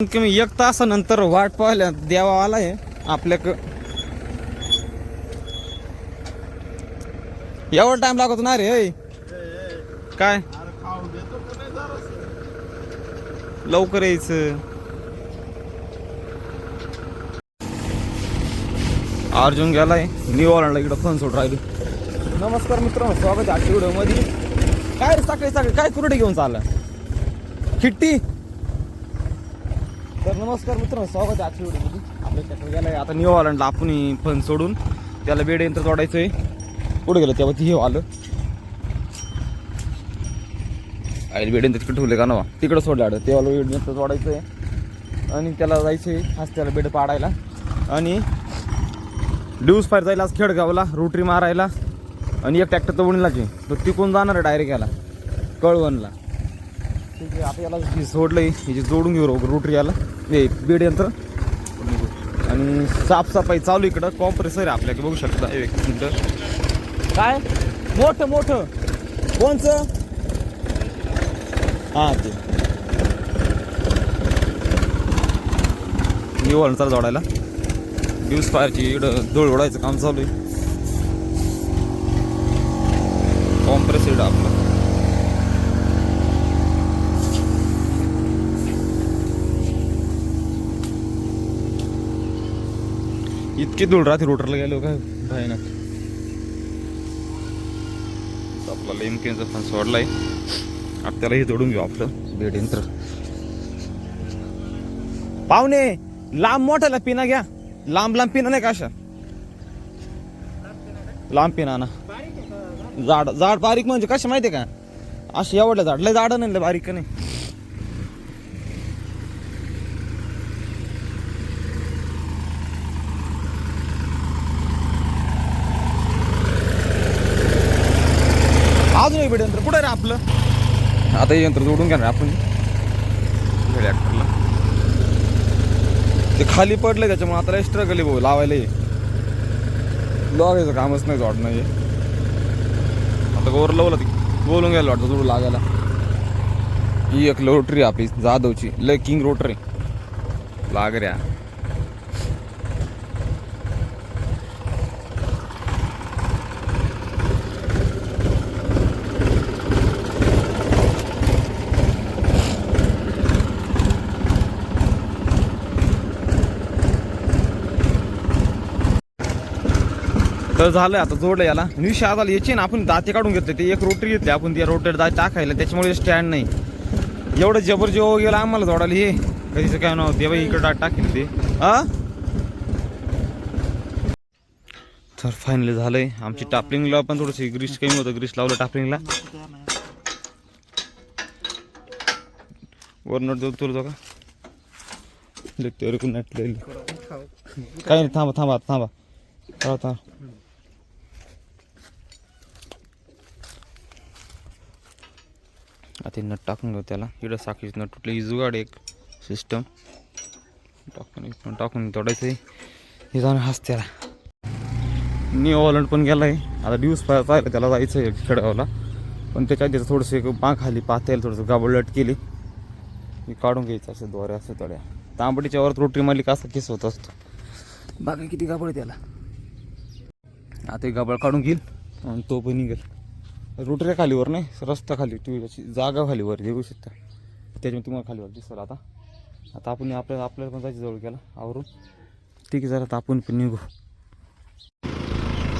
कमी एक तासानंतर वाट पाहिल्या देवा आलाय आपल्याक. एवढा टाइम लागतो ना रे काय? लवकर यायचं. अर्जुन गेलाय न्यू ऑलंडला इकडं फोन सोड राहिली. नमस्कार मित्र स्वागत आहे आजच्या व्हिडिओमध्ये काय रे सकाळी सकाळी काय कुरडे घेऊन चालला खिट्टी? तर नमस्कार मित्रांनो स्वागत आहे आजच्या व्हिडिओमध्ये. आपल्या ट्रॅक्टर आहे आता न्यू ऑलंडला आपण फन सोडून त्याला बेड यंत्र तोडायचंय पुढे गेलं तेव्हा हे आलं आईल बेड यंत्र तिकडे ठेवले का नवा? तिकडं सोडलं आलं तेव्हा बेड यंत्र आहे आणि त्याला जायचंय हाच त्याला बेड पाडायला. आणि ड्यूज फायर जायला आज खेडगावला रोटरी मारायला. आणि एक ट्रॅक्टर तवणीला की तो तिकून जाणार आहे डायरेक्ट याला कळवणला. ठीक आहे आता याला हे सोडलंय हे जे जोडून घेऊ रोटरी याला. हे बेड यंत्र. आणि साफसफाई चालू इकडं. कॉम्प्रेसर आहे आपल्याकडे. बघू शकता. एक मिनटं. काय? मोठं मोठं. कोणचं? हां ते. निवड चाल जोडायला. ड्यूज फायरची इकडं धूळ ओढायचं काम चालू आहे. कॉम्प्रेसर आपलं. इतकी धूळ राहते रोटरला गेलो काय भयानक. आपला लेमकेचा पण सोडलाय. आता त्याला हे जोडून घेऊ आपलं. बेड यंत्र पाहुणे लांब मोठ्याला पिना घ्या. लांब लांब पिना नाही का अशा? लांब पिना ना. झाड झाड बारीक म्हणजे कशा माहितीये का? अशी एवढ्या झाड लय झाड नाही बारीक का नाही. अजून एक यंत्र. कुठे रे आपलं? आता हे यंत्र जोडून घ्या ना आपण ते खाली पडलं त्याच्यामुळे आता स्ट्रगल आहे भाऊ लावायला हे. लावायचं कामच नाही जोडणं हे आता गोर लावलं ते बोलून घ्यायला वाटतं जोडू लागायला. ही एक रोटरी आपली जाधवची. लय किंग रोटरी लाग ऱ्या तर झालं आता जोडलं याला. विषय आता याची ना आपण दाते काढून घेतले ते एक रोटरी घेतली आपण त्या रोटर दात टाकायला त्याच्यामुळे स्टँड नाही. एवढं जबर जेव्हा गेलं आम्हाला जोडायला हे. कधीच काय नव्हतं तेव्हा इकडे दात टाकेल ते. हा? तर फायनली झालंय आमची टापलिंगला पण थोडंसं ग्रीस कमी होतं ग्रीस लावलं टापलिंगला. वर नट देऊ तुला का? काही नाही थांबा थांबा थांबा. थांबा थांबा. आता नट टाकून घेऊ त्याला. इकडं साखीच नट तुटलं इजुगाड एक सिस्टम टाकून टाकून तोडायचं आहे. हे जाऊन हस त्याला. न्यू ऑलंड पण आहे आता ड्यूस पाहिलं त्याला जायचं आहे खेळगावला पण त्याच्या त्याचं थोडंसं एक बाग खाली पातेल थोडंसं गाबडलट केली. मी काढून घ्यायचं असं द्वारे असं तोड्या. तांबडीच्या वर रोटरी मालिक असा केस होत असतो. बाकी किती गाबळ त्याला. आता एक गाबळ काढून घेईल आणि तो पण निघेल. रोटऱ्या खालीवर नाही रस्ता खाली टू अशी जागा खालीवर घेऊ शकता. त्याच्यामुळे तुम्हाला खालीवर दिसेल आता. आता आपण आपल्याला आपल्याला पण जायचं जवळ गेला आवरून. ठीक आहे जरा आता आपण पण निघू.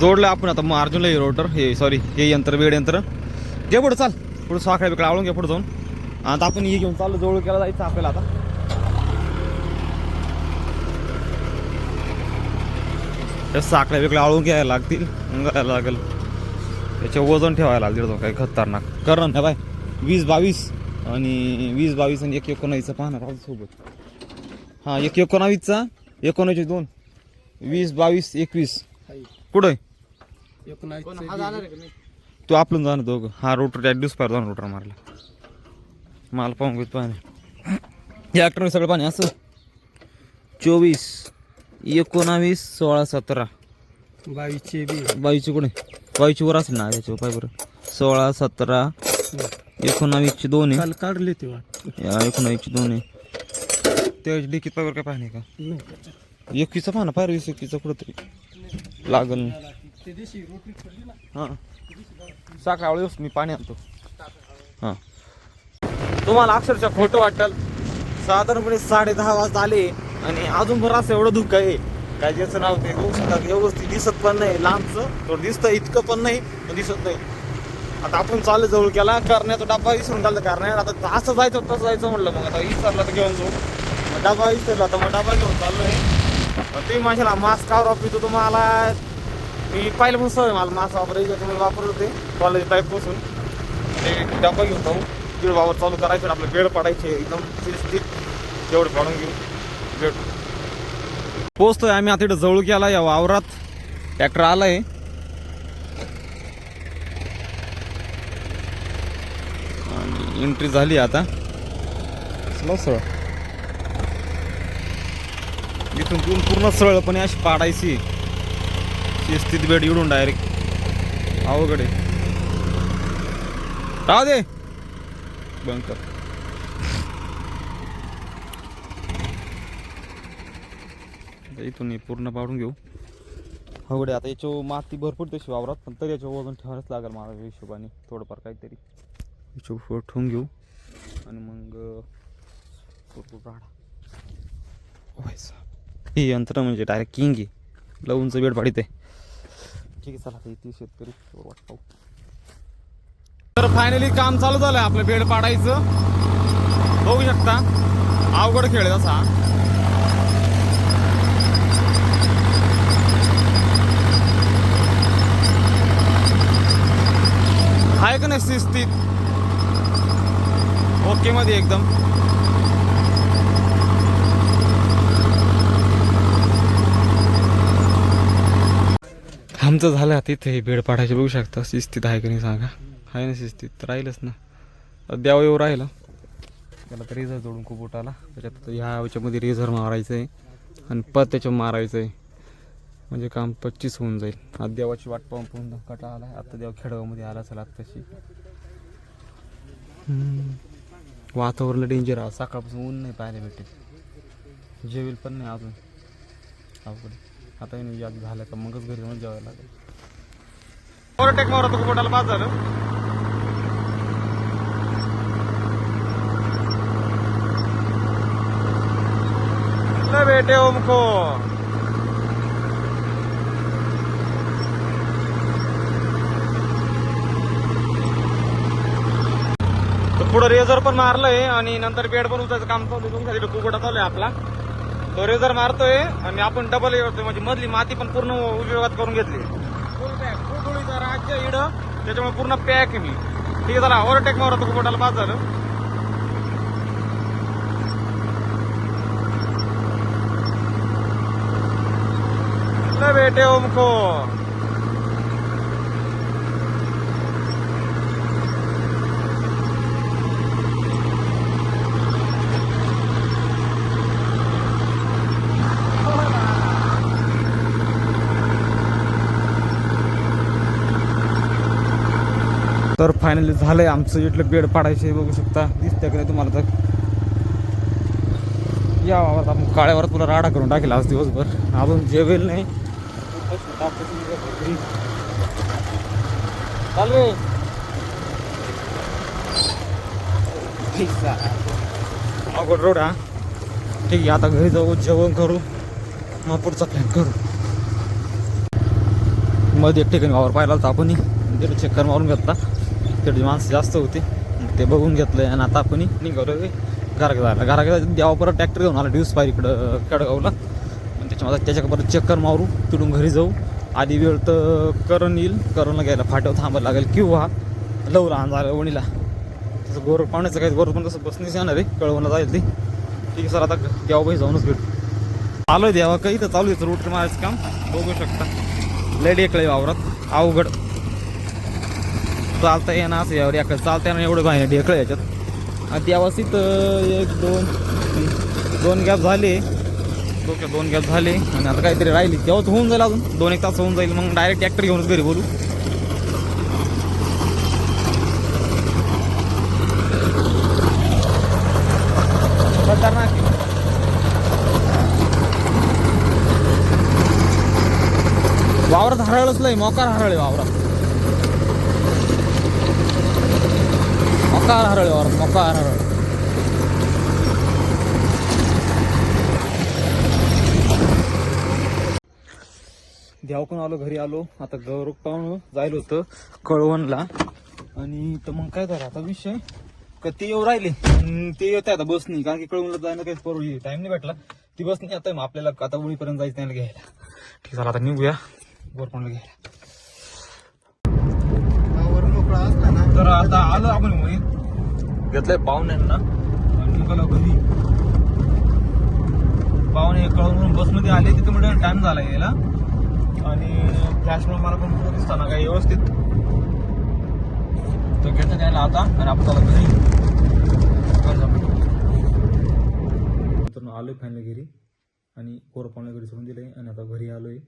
जोडलं आपण आता मग अर्जुनला हे रोटर हे सॉरी हे यंत्र वेड यंत्र. घे पुढं चाल. पुढं साखळ्या बिकडे आवळून घे पुढं जाऊन. आता आपण हे घेऊन चाललो जवळ केला जायचं आपल्याला आता. त्या साखळ्या वेगळ्या आळून घ्यायला लागतील मग लागेल. त्याचे वजन ठेवायला लागतील तो काही खतरनाक. कर ना बाय वीस बावीस आणि वीस बावीस आणि एक एकोणावीसचा पाहणार आहोत सोबत. हां एक एकोणावीसचा एकोणावीस दोन वीस बावीस एकवीस. कुठं? आहे? तू आपलं जाणं दोघं. हा रोटर त्या दिवस पाहिजे जाऊन रोटर मारला. मला पाहून घेत पाणी. या ॲक्टर सगळं पाणी असं. चोवीस एकोणावीस सोळा सतरा. बावीसचे बी. बावीसची कुठे? वर असेल ना त्याच्यावर पाय बरं. सोळा सतरा एकोणावीसची दोन आहे. काल काढले ते वाट. या एकोणावीसची दोन आहे. त्या डिकीत पाहिजे काय पाहिजे का? नाही एकवीचा पाहा ना पाहिजे वीस एकवीचा कुठंतरी. लागल. हां. सकाळ मी पाणी आणतो. हां. तुम्हाला अक्षरशः खोटं वाटेल. साधारणपणे साडे दहा वाजता आले आणि अजून बरं असं एवढं दुःख आहे. काय ज्याचं नाव ते बघू शकता व्यवस्थित दिसत पण नाही. लांबचं थोडं दिसतं इतकं पण नाही पण दिसत नाही. आता आपण चाललं जवळ केला करण्याचा डब्बा विसरून चाललं करण्या आता असं जायचं तसं जायचं म्हणलं मग. आता विसरला तर घेऊन जाऊ. मग डबा विसरला तर मग डबा घेऊन चाललो आहे ते माझ्याला मास्क का वापरतो तुम्हाला. मी पाहिलं पण सर मला मास्क वापरायचं तुम्ही वापरत होते कॉलेज टाईपपासून ते डबा घेऊन जाऊ. दीड वावर चालू करायचं आपलं बेड पाडायचे एकदम शिस्तीत जेवढे पाडून घेऊ. बेड पोचतोय आम्ही आता इथं जवळ केला या वावरात ट्रॅक्टर आलाय. आणि एंट्री झाली आता. सरळ इथून तून पूर्ण सरळपणे अशी पाडायची. शिस्तीत बेड इडून डायरेक्ट अवघड आहे. राहू दे. बंद आता इथून हे पूर्ण पाडून घेऊ. अवघड आहे. आता याच्यावर माती भरपूर तशी वावरात पण तरी याच्यावर वजन ठेवायलाच लागेल मला हिशोबाने थोडंफार काहीतरी. याच्यावर ठेवून घेऊ. आणि मग भरपूर राडा. हे यंत्र म्हणजे डायरेक्ट किंग आहे. लवूनचं बेड पाडीत. आहे ठीक आहे चला आता इथे शेतकरी वाट पाहू तर फायनली काम चालू झालं आपलं बेड पाडायचं. बघू शकता. अवघड खेळ तसा. आहे का नाही शिस्तीत ओके मध्ये एकदम. आमचं झालं तिथे इथे बेड बघू शकता. शिस्तीत आहे का नाही सांगा. आहे ना शिस्तीत तर राहीलच ना. द्यावं येऊ राहिलं. त्याला तर रेझर जोडून खूप उठाला. त्याच्यात ह्या याच्यामध्ये रेझर मारायचं आहे आणि परत त्याच्यावर मारायचं आहे म्हणजे काम पच्चीस होऊन जाईल. आज देवाची वाट पाहून पाहून कटा आला आता देवा खेडगावमध्ये आला चला तशी वातावरण डेंजर आहे. सकाळपासून ऊन नाही पाहायला भेटेल जेवेल पण नाही अजून. अवघड. आता नाही याद झालं का मगच घरी जावं जेवायला लागेल. ओव्हरटेक मारत होतो पोटाला बाद झालं ले बेटे ओमको पुढं रेझर पण मारलंय आणि नंतर बेड पण उचायचं काम चालू आहे. कुबडा चालू आहे आपला. तो रेझर मारतोय आणि आपण डबल करतोय. म्हणजे मधली माती पण पूर्ण उपयोगात करून घेतली. फुल पॅक फुलडोळीचा राज्य इड. त्याच्यामुळे पूर्ण पॅक आहे मी. ठीक आहे चला. ओव्हरटेक मारतो कुबडाला पास झालं बेटे ओमको तर फायनली झालंय आमचं इथलं बेड पाडायचे बघू शकता. दिसतंय का नाही तुम्हाला तर. या वावरात आपण काळ्यावर तुला राडा करून टाकेल आज दिवसभर. अजून जेवेल नाही. चालू अवघड रोड हा. ठीक आहे आता घरी जाऊ जेवण करू. मग पुढचा प्लॅन करू. मध्ये एक ठिकाणी वावर पाहिला होता आपण तिथे चक्कर मारून घेतला. तिकडची माणसं जास्त होती. मग ते बघून घेतलं आणि आता आपण निघालो घरात जायला घरात गेला देवा परत ट्रॅक्टर घेऊन आला. ड्यूस पाहिजे इकडं कडगावला आणि त्याच्यामध्ये त्याच्या परत चक्कर मारू तिकडून घरी जाऊ. आधी वेळ तर करण येईल. करणला घ्यायला फाट्यावर थांबायला लागेल. किंवा लव लहान झालं वणीला. तसं गोर पाण्याचं काही गोर पण तसं बसणीच येणार आहे. कळवणला जाईल ती. ठीक आहे सर आता देवाबाई जाऊनच भेटू. आलो आहे देवा काही तर चालू आहे रोट मारायचं काम. बघू शकता. लेट एकळे वावरात. अवघड. चालता येणं असं यावर एका चालता येणं एवढं बाहेर ढेकळं याच्यात. आणि व्यवस्थित एक दोन दोन गॅप झाले. ओके दोन गॅप झाले. आणि आता काहीतरी राहिली. तेव्हाच होऊन जाईल अजून. दोन एक तास होऊन जाईल. मग डायरेक्ट ट्रॅक्टर घेऊनच घरी बोलू. वावरात हरळच नाही मोकार हरळ वावरात. मोकार हरळ वावरात मोकार हरळ देवाकडून आलो घरी आलो. आता गौरव पाहून जायला होतं कळवणला. आणि तर मग काय झालं आता विषय का ते येऊ राहिले. ते येत आता बस नाही कारण की कळवणला जायला काही करू टाइम नाही भेटला. ती बस नाही आता मग आपल्याला आता उडीपर्यंत जायचं नाही घ्यायला. ठीक झालं आता निघूया बोरपणला घ्यायला. मोकळा असला ना तर आता आलो आपण मुळी घेतलंय पाहुण्यांना. आणि निघालो घरी. पाहुणे कळवून बसमध्ये आले तिथे म्हणजे टाइम झाला यायला. आणि फ्लॅशमुळे मला पण दिसताना काही व्यवस्थित. तर घेतलं त्याला आता आणि आपल्याला घरी. आलोय फायनली घरी. आणि कोर पाहुणे घरी सोडून दिले आणि आता घरी आलोय.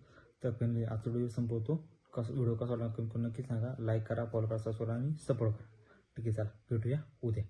तर फायनली आजचा व्हिडिओ संपवतो. कसा व्हिडिओ कसा वाटला नक्की सांगा. लाईक करा फॉलो करा सबस्क्राईब आणि सपोर्ट करा. ठीक आहे चला. भेटूया उद्या.